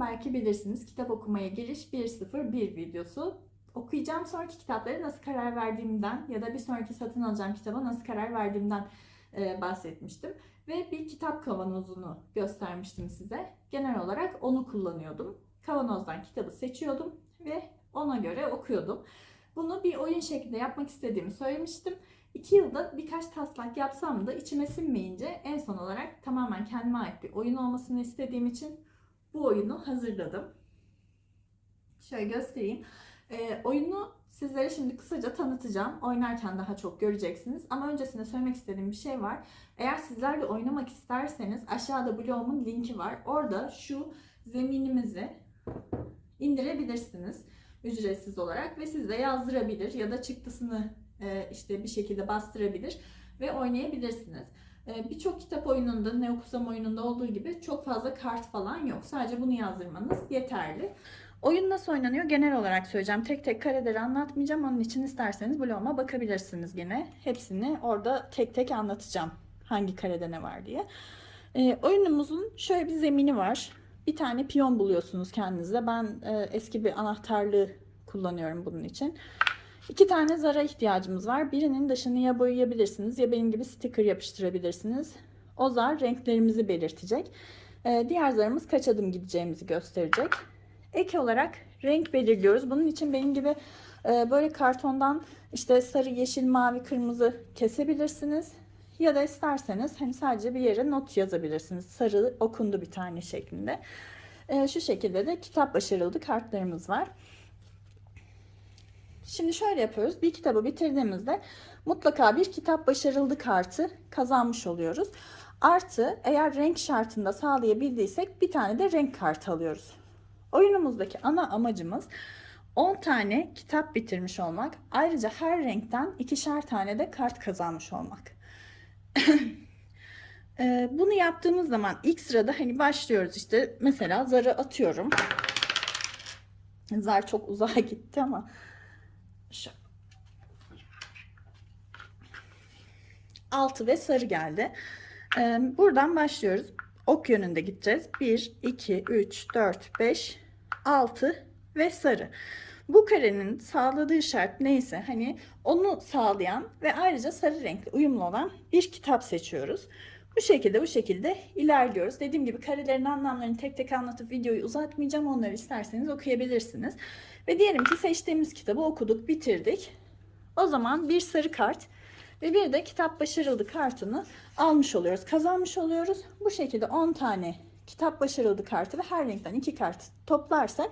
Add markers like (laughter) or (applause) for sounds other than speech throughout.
Belki bilirsiniz. Kitap okumaya giriş 1.01 videosu. Okuyacağım sonraki kitaplara nasıl karar verdiğimden ya da bir sonraki satın alacağım kitaba nasıl karar verdiğimden e, bahsetmiştim. Ve bir kitap kavanozunu göstermiştim size. Genel olarak onu kullanıyordum. Kavanozdan kitabı seçiyordum ve ona göre okuyordum. Bunu bir oyun şeklinde yapmak istediğimi söylemiştim. İki yılda birkaç taslak yapsam da içime sinmeyince en son olarak tamamen kendime ait bir oyun olmasını istediğim için bu oyunu hazırladım. Şöyle göstereyim. Ee, oyunu sizlere şimdi kısaca tanıtacağım. Oynarken daha çok göreceksiniz. Ama öncesinde söylemek istediğim bir şey var. Eğer sizler de oynamak isterseniz aşağıda blogumun linki var. Orada şu zeminimizi indirebilirsiniz ücretsiz olarak ve siz de yazdırabilir ya da çıktısını e, işte bir şekilde bastırabilir ve oynayabilirsiniz. E, Birçok kitap oyununda, ne okusam oyununda olduğu gibi çok fazla kart falan yok. Sadece bunu yazdırmanız yeterli. Oyun nasıl oynanıyor genel olarak söyleyeceğim. Tek tek kareleri anlatmayacağım. Onun için isterseniz bloguma bakabilirsiniz yine. Hepsini orada tek tek anlatacağım. Hangi karede ne var diye. E, oyunumuzun şöyle bir zemini var. Bir tane piyon buluyorsunuz kendinize. Ben e, eski bir anahtarlığı kullanıyorum bunun için. İki tane zara ihtiyacımız var. Birinin dışını ya boyayabilirsiniz ya benim gibi sticker yapıştırabilirsiniz. O zar renklerimizi belirtecek. E, diğer zarımız kaç adım gideceğimizi gösterecek. Ek olarak renk belirliyoruz. Bunun için benim gibi e, böyle kartondan işte sarı, yeşil, mavi, kırmızı kesebilirsiniz. Ya da isterseniz hani sadece bir yere not yazabilirsiniz. Sarı okundu bir tane şeklinde. E, şu şekilde de kitap başarılı kartlarımız var. Şimdi şöyle yapıyoruz. Bir kitabı bitirdiğimizde mutlaka bir kitap başarılı kartı kazanmış oluyoruz. Artı eğer renk şartında sağlayabildiysek bir tane de renk kartı alıyoruz. Oyunumuzdaki ana amacımız 10 tane kitap bitirmiş olmak. Ayrıca her renkten ikişer tane de kart kazanmış olmak. (laughs) Ee, Bunu yaptığımız zaman ilk sırada hani başlıyoruz işte mesela zarı atıyorum. Zar çok uzağa (laughs) gitti ama şu. Altı ve sarı geldi. Ee, Buradan başlıyoruz. Ok yönünde gideceğiz. 1, 2, 3, 4, 5, 6 ve sarı. Bu karenin sağladığı şart neyse hani onu sağlayan ve ayrıca sarı renkli uyumlu olan bir kitap seçiyoruz. Bu şekilde bu şekilde ilerliyoruz. Dediğim gibi karelerin anlamlarını tek tek anlatıp videoyu uzatmayacağım. Onları isterseniz okuyabilirsiniz. Ve diyelim ki seçtiğimiz kitabı okuduk, bitirdik. O zaman bir sarı kart ve bir de kitap başarılı kartını almış oluyoruz, kazanmış oluyoruz. Bu şekilde 10 tane kitap başarılı kartı ve her renkten 2 kart toplarsak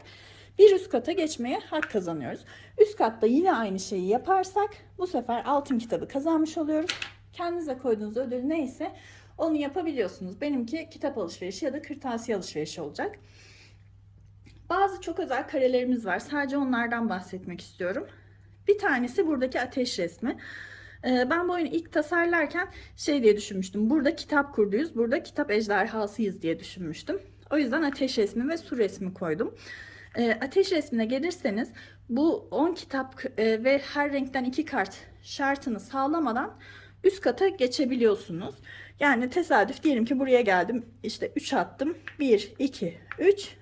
bir üst kata geçmeye hak kazanıyoruz. Üst katta yine aynı şeyi yaparsak bu sefer altın kitabı kazanmış oluyoruz. Kendinize koyduğunuz ödül neyse onu yapabiliyorsunuz. Benimki kitap alışverişi ya da kırtasiye alışverişi olacak. Bazı çok özel karelerimiz var. Sadece onlardan bahsetmek istiyorum. Bir tanesi buradaki ateş resmi. Ee, Ben bu oyunu ilk tasarlarken şey diye düşünmüştüm. Burada kitap kurduyuz, burada kitap ejderhasıyız diye düşünmüştüm. O yüzden ateş resmi ve su resmi koydum. Ee, Ateş resmine gelirseniz bu 10 kitap e, ve her renkten 2 kart şartını sağlamadan üst kata geçebiliyorsunuz. Yani tesadüf diyelim ki buraya geldim işte 3 attım 1 2 3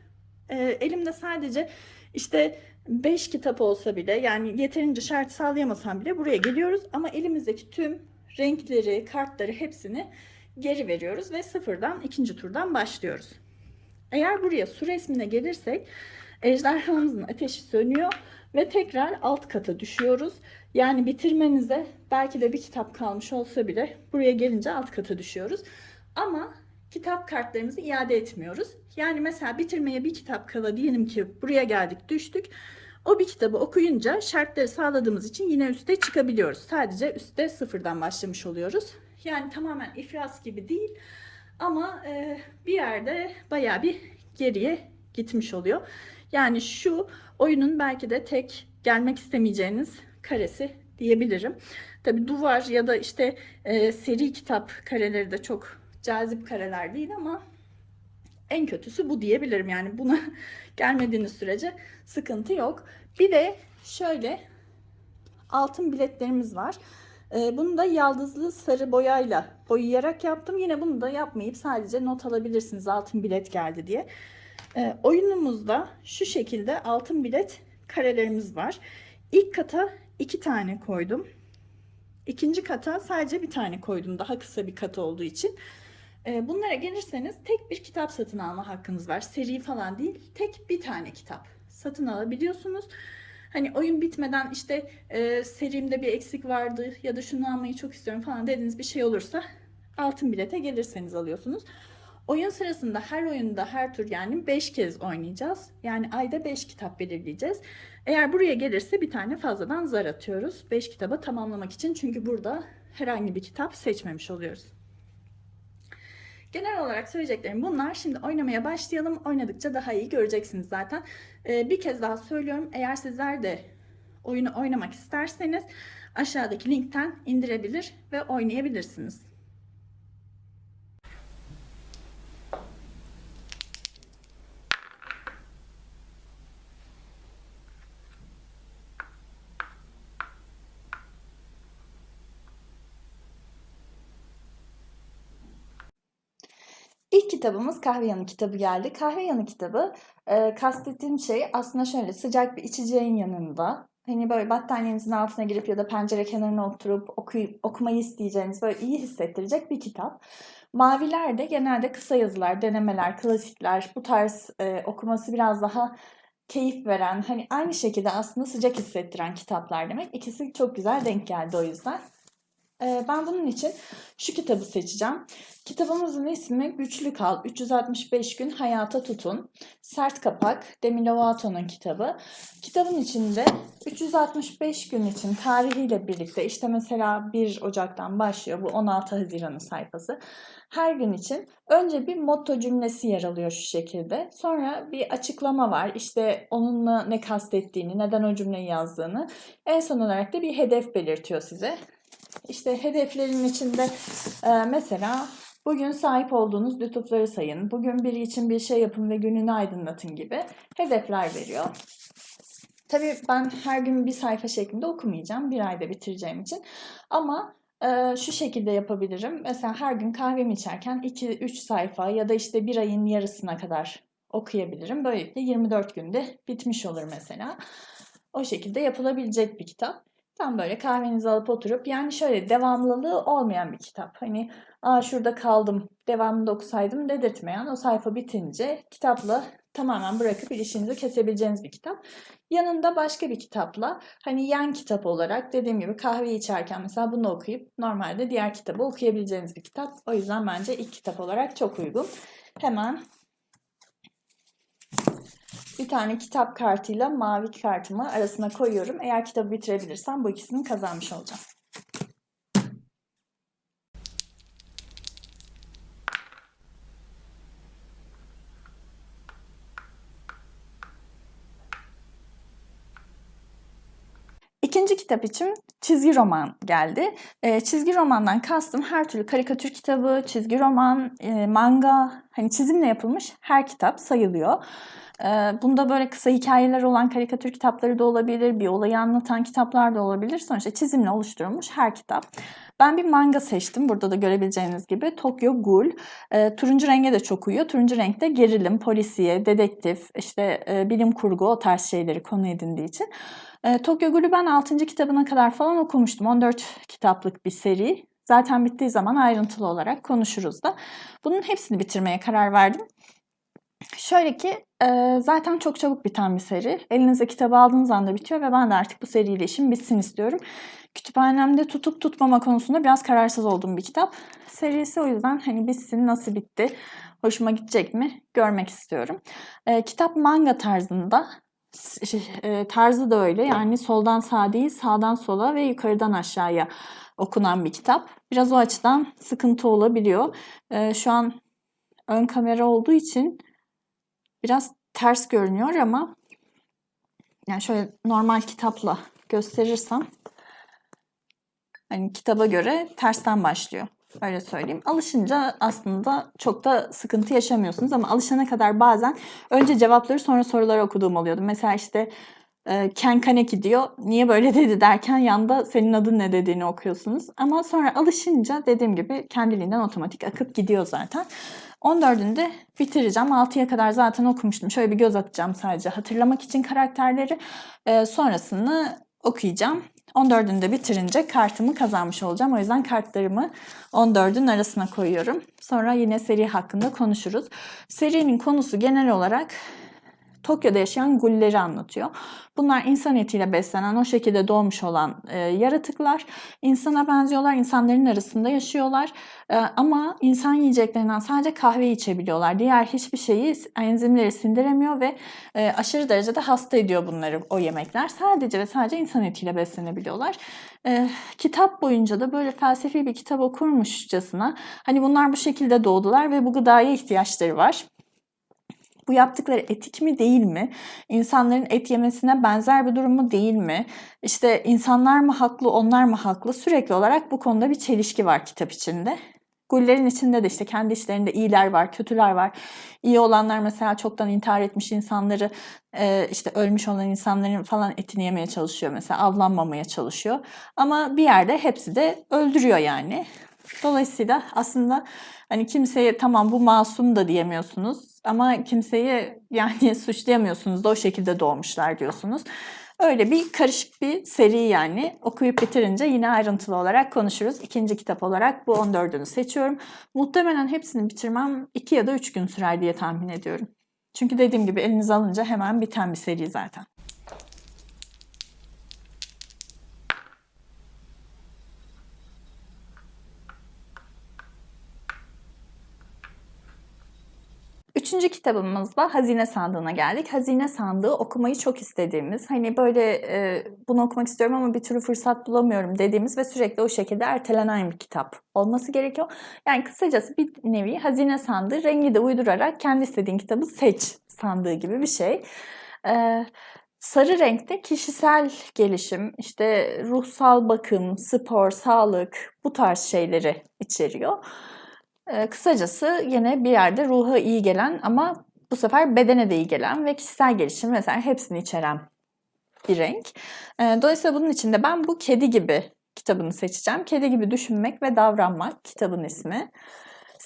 Ee, elimde sadece işte 5 kitap olsa bile yani yeterince şart sağlayamasam bile buraya geliyoruz ama elimizdeki tüm renkleri, kartları hepsini geri veriyoruz ve sıfırdan ikinci turdan başlıyoruz. Eğer buraya su resmine gelirsek ejderhamızın ateşi sönüyor ve tekrar alt kata düşüyoruz. Yani bitirmenize belki de bir kitap kalmış olsa bile buraya gelince alt kata düşüyoruz. Ama kitap kartlarımızı iade etmiyoruz. Yani mesela bitirmeye bir kitap kala diyelim ki buraya geldik düştük. O bir kitabı okuyunca şartları sağladığımız için yine üste çıkabiliyoruz. Sadece üstte sıfırdan başlamış oluyoruz. Yani tamamen iflas gibi değil ama e, bir yerde bayağı bir geriye gitmiş oluyor. Yani şu oyunun belki de tek gelmek istemeyeceğiniz karesi diyebilirim. Tabi duvar ya da işte e, seri kitap kareleri de çok cazip kareler değil ama en kötüsü bu diyebilirim. Yani buna (laughs) gelmediğiniz sürece sıkıntı yok. Bir de şöyle altın biletlerimiz var. Ee, bunu da yaldızlı sarı boyayla boyayarak yaptım. Yine bunu da yapmayıp sadece not alabilirsiniz altın bilet geldi diye. Ee, oyunumuzda şu şekilde altın bilet karelerimiz var. İlk kata iki tane koydum. İkinci kata sadece bir tane koydum. Daha kısa bir kat olduğu için. Ee, bunlara gelirseniz tek bir kitap satın alma hakkınız var. Seri falan değil. Tek bir tane kitap satın alabiliyorsunuz. Hani oyun bitmeden işte e, serimde bir eksik vardı ya da şunu almayı çok istiyorum falan dediğiniz bir şey olursa altın bilete gelirseniz alıyorsunuz. Oyun sırasında her oyunda her tur yani 5 kez oynayacağız. Yani ayda 5 kitap belirleyeceğiz. Eğer buraya gelirse bir tane fazladan zar atıyoruz. 5 kitaba tamamlamak için çünkü burada herhangi bir kitap seçmemiş oluyoruz. Genel olarak söyleyeceklerim bunlar. Şimdi oynamaya başlayalım. Oynadıkça daha iyi göreceksiniz zaten. Ee, bir kez daha söylüyorum. Eğer sizler de oyunu oynamak isterseniz aşağıdaki linkten indirebilir ve oynayabilirsiniz. İlk kitabımız Kahve Yanı kitabı geldi. Kahve Yanı kitabı e, kastettiğim şey aslında şöyle sıcak bir içeceğin yanında hani böyle battaniyenizin altına girip ya da pencere kenarına oturup okuyup, okumayı isteyeceğiniz böyle iyi hissettirecek bir kitap. Maviler de genelde kısa yazılar, denemeler, klasikler bu tarz e, okuması biraz daha keyif veren hani aynı şekilde aslında sıcak hissettiren kitaplar demek. İkisi çok güzel denk geldi o yüzden. Ee, Ben bunun için şu kitabı seçeceğim. Kitabımızın ismi Güçlü Kal, 365 Gün Hayata Tutun. Sert Kapak, Demi Lovato'nun kitabı. Kitabın içinde 365 gün için tarihiyle birlikte işte mesela 1 Ocak'tan başlıyor bu 16 Haziran'ın sayfası. Her gün için önce bir motto cümlesi yer alıyor şu şekilde. Sonra bir açıklama var. İşte onunla ne kastettiğini, neden o cümleyi yazdığını. En son olarak da bir hedef belirtiyor size. İşte hedeflerin içinde e, mesela bugün sahip olduğunuz lütufları sayın, bugün biri için bir şey yapın ve gününü aydınlatın gibi hedefler veriyor. Tabii ben her gün bir sayfa şeklinde okumayacağım. Bir ayda bitireceğim için. Ama e, şu şekilde yapabilirim. Mesela her gün kahvemi içerken 2-3 sayfa ya da işte bir ayın yarısına kadar okuyabilirim. Böylelikle 24 günde bitmiş olur mesela. O şekilde yapılabilecek bir kitap. Tam böyle kahvenizi alıp oturup yani şöyle devamlılığı olmayan bir kitap. Hani aa şurada kaldım devamında okusaydım dedirtmeyen o sayfa bitince kitapla tamamen bırakıp ilişkinizi kesebileceğiniz bir kitap. Yanında başka bir kitapla hani yan kitap olarak dediğim gibi kahve içerken mesela bunu okuyup normalde diğer kitabı okuyabileceğiniz bir kitap. O yüzden bence ilk kitap olarak çok uygun. Hemen bir tane kitap kartıyla mavi kartımı arasına koyuyorum. Eğer kitabı bitirebilirsem bu ikisini kazanmış olacağım. İkinci kitap için çizgi roman geldi. E, çizgi romandan kastım her türlü karikatür kitabı, çizgi roman, e, manga, hani çizimle yapılmış her kitap sayılıyor. E, bunda böyle kısa hikayeler olan karikatür kitapları da olabilir, bir olayı anlatan kitaplar da olabilir. Sonuçta çizimle oluşturulmuş her kitap. Ben bir manga seçtim. Burada da görebileceğiniz gibi Tokyo Ghoul. E, turuncu renge de çok uyuyor. Turuncu renkte gerilim, polisiye, dedektif, işte e, bilim kurgu o tarz şeyleri konu edindiği için. E, Tokyo Ghoul'ü ben 6. kitabına kadar falan okumuştum. 14 kitaplık bir seri. Zaten bittiği zaman ayrıntılı olarak konuşuruz da. Bunun hepsini bitirmeye karar verdim. Şöyle ki e, zaten çok çabuk biten bir seri. Elinize kitabı aldığınız anda bitiyor ve ben de artık bu seriyle işim bitsin istiyorum. Kütüphanemde tutup tutmama konusunda biraz kararsız olduğum bir kitap. Serisi o yüzden hani bitsin, nasıl bitti, hoşuma gidecek mi görmek istiyorum. E, kitap manga tarzında. Şey, e, tarzı da öyle yani soldan sağa değil sağdan sola ve yukarıdan aşağıya okunan bir kitap. Biraz o açıdan sıkıntı olabiliyor. E, şu an ön kamera olduğu için biraz ters görünüyor ama yani şöyle normal kitapla gösterirsem hani kitaba göre tersten başlıyor. Öyle söyleyeyim. Alışınca aslında çok da sıkıntı yaşamıyorsunuz ama alışana kadar bazen önce cevapları sonra soruları okuduğum oluyordu. Mesela işte e, Ken Kaneki diyor. Niye böyle dedi derken yanda senin adın ne dediğini okuyorsunuz. Ama sonra alışınca dediğim gibi kendiliğinden otomatik akıp gidiyor zaten. 14'ünde bitireceğim. 6'ya kadar zaten okumuştum. Şöyle bir göz atacağım sadece hatırlamak için karakterleri. E, sonrasını okuyacağım. 14'ünde bitirince kartımı kazanmış olacağım. O yüzden kartlarımı 14'ün arasına koyuyorum. Sonra yine seri hakkında konuşuruz. Serinin konusu genel olarak Tokyo'da yaşayan gulleri anlatıyor. Bunlar insan etiyle beslenen, o şekilde doğmuş olan e, yaratıklar. İnsana benziyorlar, insanların arasında yaşıyorlar. E, ama insan yiyeceklerinden sadece kahve içebiliyorlar. Diğer hiçbir şeyi enzimleri sindiremiyor ve e, aşırı derecede hasta ediyor bunları o yemekler. Sadece ve sadece insan etiyle beslenebiliyorlar. E, kitap boyunca da böyle felsefi bir kitap okurmuşçasına hani bunlar bu şekilde doğdular ve bu gıdaya ihtiyaçları var. Bu yaptıkları etik mi değil mi? İnsanların et yemesine benzer bir durum mu değil mi? İşte insanlar mı haklı, onlar mı haklı? Sürekli olarak bu konuda bir çelişki var kitap içinde. Gullerin içinde de işte kendi işlerinde iyiler var, kötüler var. İyi olanlar mesela çoktan intihar etmiş insanları, işte ölmüş olan insanların falan etini yemeye çalışıyor mesela, avlanmamaya çalışıyor. Ama bir yerde hepsi de öldürüyor yani. Dolayısıyla aslında hani kimseye tamam bu masum da diyemiyorsunuz ama kimseyi yani (laughs) suçlayamıyorsunuz da o şekilde doğmuşlar diyorsunuz. Öyle bir karışık bir seri yani. Okuyup bitirince yine ayrıntılı olarak konuşuruz. İkinci kitap olarak bu 14'ünü seçiyorum. Muhtemelen hepsini bitirmem 2 ya da 3 gün sürer diye tahmin ediyorum. Çünkü dediğim gibi elinize alınca hemen biten bir seri zaten. Üçüncü kitabımızda Hazine Sandığı'na geldik. Hazine Sandığı okumayı çok istediğimiz, hani böyle e, bunu okumak istiyorum ama bir türlü fırsat bulamıyorum dediğimiz ve sürekli o şekilde ertelenen bir kitap olması gerekiyor. Yani kısacası bir nevi Hazine Sandığı rengi de uydurarak kendi istediğin kitabı seç sandığı gibi bir şey. Evet. Sarı renkte kişisel gelişim, işte ruhsal bakım, spor, sağlık bu tarz şeyleri içeriyor. Ee, kısacası yine bir yerde ruha iyi gelen ama bu sefer bedene de iyi gelen ve kişisel gelişim mesela hepsini içeren bir renk. Ee, dolayısıyla bunun içinde ben bu kedi gibi kitabını seçeceğim. Kedi gibi düşünmek ve davranmak kitabın ismi.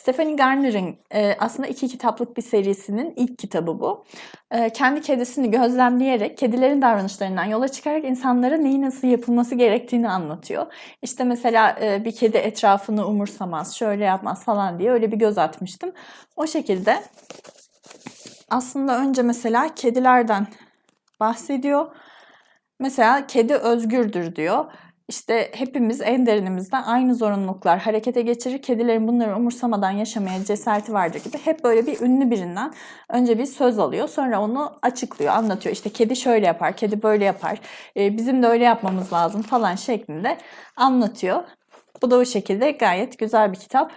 Stephanie Garner'ın e, aslında iki kitaplık bir serisinin ilk kitabı bu. E, kendi kedisini gözlemleyerek, kedilerin davranışlarından yola çıkarak insanlara neyi nasıl yapılması gerektiğini anlatıyor. İşte mesela e, bir kedi etrafını umursamaz, şöyle yapmaz falan diye öyle bir göz atmıştım. O şekilde aslında önce mesela kedilerden bahsediyor. Mesela kedi özgürdür diyor işte hepimiz en derinimizde aynı zorunluluklar harekete geçirir. Kedilerin bunları umursamadan yaşamaya cesareti vardır gibi. Hep böyle bir ünlü birinden önce bir söz alıyor. Sonra onu açıklıyor, anlatıyor. İşte kedi şöyle yapar, kedi böyle yapar. E, bizim de öyle yapmamız lazım falan şeklinde anlatıyor. Bu da o şekilde gayet güzel bir kitap.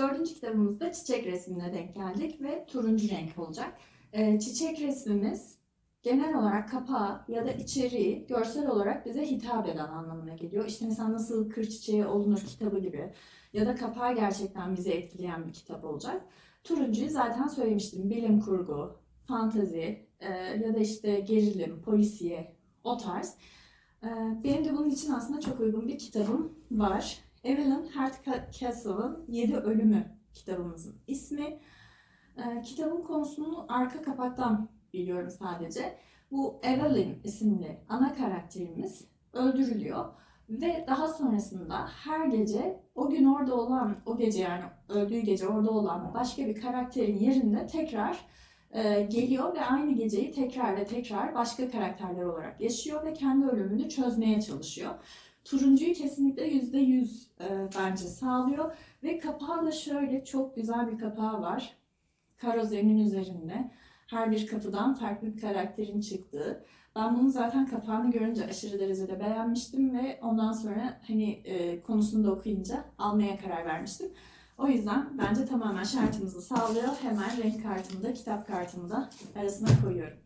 Dördüncü kitabımızda çiçek resmine denk geldik ve turuncu renk olacak. Ee, çiçek resmimiz genel olarak kapağı ya da içeriği görsel olarak bize hitap eden anlamına geliyor. İşte mesela nasıl kır çiçeği olunur kitabı gibi ya da kapağı gerçekten bizi etkileyen bir kitap olacak. Turuncuyu zaten söylemiştim. Bilim kurgu, fantezi e, ya da işte gerilim, polisiye o tarz. E, benim de bunun için aslında çok uygun bir kitabım var. Evelyn Hardcastle'ın Yedi Ölümü kitabımızın ismi. Ee, kitabın konusunu arka kapaktan biliyorum sadece. Bu Evelyn isimli ana karakterimiz öldürülüyor ve daha sonrasında her gece o gün orada olan, o gece yani öldüğü gece orada olan başka bir karakterin yerinde tekrar e, geliyor ve aynı geceyi tekrar ve tekrar başka karakterler olarak yaşıyor ve kendi ölümünü çözmeye çalışıyor. Turuncuyu kesinlikle yüzde yüz e, bence sağlıyor. Ve kapağı da şöyle çok güzel bir kapağı var. Karo zemin üzerinde. Her bir kapıdan farklı bir karakterin çıktığı. Ben bunu zaten kapağını görünce aşırı derecede beğenmiştim ve ondan sonra hani e, konusunu da okuyunca almaya karar vermiştim. O yüzden bence tamamen şartımızı sağlıyor. Hemen renk kartımı da kitap kartımı da arasına koyuyorum.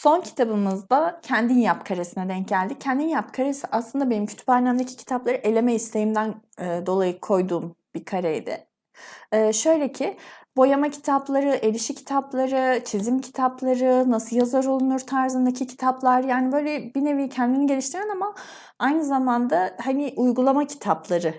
Son kitabımızda Kendin Yap karesine denk geldik. Kendin Yap karesi aslında benim kütüphanemdeki kitapları eleme isteğimden e, dolayı koyduğum bir kareydi. E, şöyle ki boyama kitapları, el işi kitapları, çizim kitapları, nasıl yazar olunur tarzındaki kitaplar yani böyle bir nevi kendini geliştiren ama aynı zamanda hani uygulama kitapları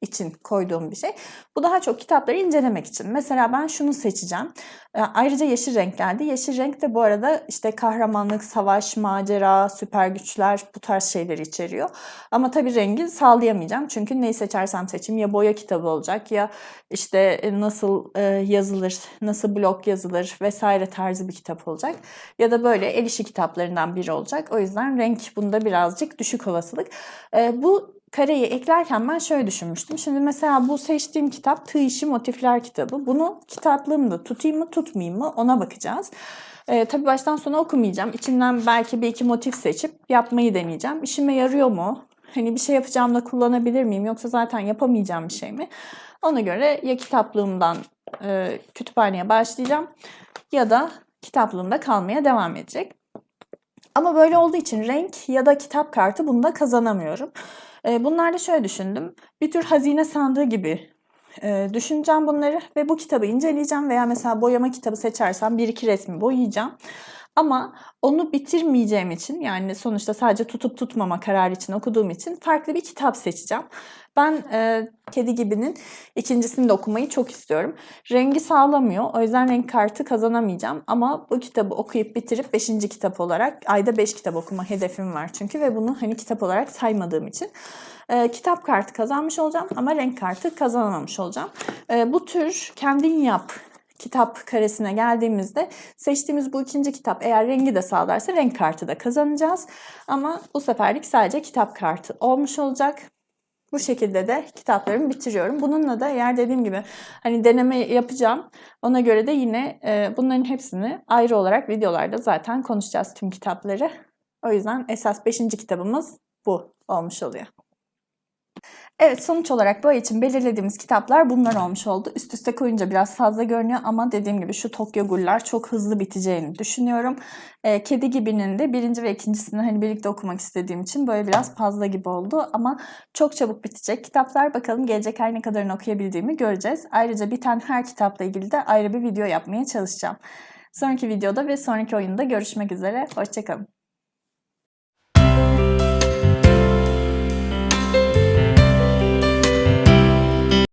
için koyduğum bir şey. Bu daha çok kitapları incelemek için. Mesela ben şunu seçeceğim. E, Ayrıca yeşil renk geldi. Yeşil renk de bu arada işte kahramanlık, savaş, macera, süper güçler bu tarz şeyleri içeriyor. Ama tabii rengi sağlayamayacağım. Çünkü neyi seçersem seçeyim ya boya kitabı olacak ya işte e, nasıl e, yazılır, nasıl blog yazılır vesaire tarzı bir kitap olacak. Ya da böyle el işi kitaplarından biri olacak. O yüzden renk bunda birazcık düşük olasılık. E, Bu kareyi eklerken ben şöyle düşünmüştüm. Şimdi mesela bu seçtiğim kitap Tığ İşi Motifler kitabı. Bunu kitaplığımda tutayım mı tutmayayım mı ona bakacağız. Ee, tabii baştan sona okumayacağım. İçinden belki bir iki motif seçip yapmayı deneyeceğim. İşime yarıyor mu? Hani bir şey yapacağımda kullanabilir miyim? Yoksa zaten yapamayacağım bir şey mi? Ona göre ya kitaplığımdan e, kütüphaneye başlayacağım ya da kitaplığımda kalmaya devam edecek. Ama böyle olduğu için renk ya da kitap kartı bunda kazanamıyorum. Bunlarda şöyle düşündüm. Bir tür hazine sandığı gibi düşüneceğim bunları ve bu kitabı inceleyeceğim veya mesela boyama kitabı seçersem bir iki resmi boyayacağım. Ama onu bitirmeyeceğim için yani sonuçta sadece tutup tutmama kararı için okuduğum için farklı bir kitap seçeceğim. Ben e, Kedi Gibi'nin ikincisini de okumayı çok istiyorum. Rengi sağlamıyor. O yüzden renk kartı kazanamayacağım. Ama bu kitabı okuyup bitirip 5. kitap olarak ayda 5 kitap okuma hedefim var çünkü ve bunu hani kitap olarak saymadığım için e, kitap kartı kazanmış olacağım ama renk kartı kazanamamış olacağım. E, bu tür kendin yap kitap karesine geldiğimizde seçtiğimiz bu ikinci kitap eğer rengi de sağlarsa renk kartı da kazanacağız. Ama bu seferlik sadece kitap kartı olmuş olacak. Bu şekilde de kitaplarımı bitiriyorum. Bununla da eğer dediğim gibi hani deneme yapacağım. Ona göre de yine e, bunların hepsini ayrı olarak videolarda zaten konuşacağız tüm kitapları. O yüzden esas 5. kitabımız bu olmuş oluyor. Evet sonuç olarak bu ay için belirlediğimiz kitaplar bunlar olmuş oldu. Üst üste koyunca biraz fazla görünüyor ama dediğim gibi şu Tokyo Ghoul'lar çok hızlı biteceğini düşünüyorum. Ee, Kedi Gibi'nin de birinci ve ikincisini hani birlikte okumak istediğim için böyle biraz fazla gibi oldu. Ama çok çabuk bitecek kitaplar. Bakalım gelecek ay ne kadarını okuyabildiğimi göreceğiz. Ayrıca biten her kitapla ilgili de ayrı bir video yapmaya çalışacağım. Sonraki videoda ve sonraki oyunda görüşmek üzere. Hoşçakalın.